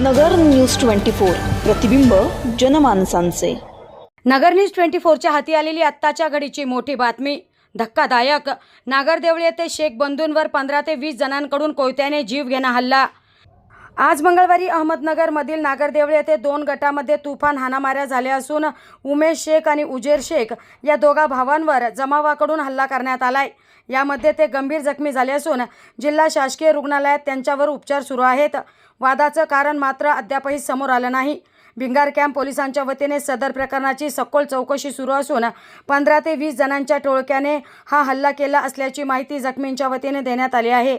नगर news twenty four प्रतिबिंब जनमानसांचे. नगर news twenty फोरच्या हाती आलेली आत्ताच्या घडीची मोठी बातमी. धक्कादायक. नागरदेवळी येथे शेख बंधूंवर पंधरा ते वीस जणांकडून कोयत्याने जीव घेणा हल्ला. आज मंगळवारी अहमदनगरमधील नागरदेवळे येथे दोन गटामध्ये तुफान हाणामाऱ्या झाल्या असून उमेश शेख आणि उजेर शेख या दोघा भावांवर जमावाकडून हल्ला करण्यात आलाय. यामध्ये ते गंभीर जखमी झाले असून जिल्हा शासकीय रुग्णालयात त्यांच्यावर उपचार सुरू आहेत. वादाचं कारण मात्र अद्यापही समोर आलं नाही. भिंगार कॅम्प पोलिसांच्या वतीने सदर प्रकरणाची सखोल चौकशी सुरू असून पंधरा ते वीस जणांच्या टोळक्याने हा हल्ला केला असल्याची माहिती जखमींच्या वतीने देण्यात आली आहे.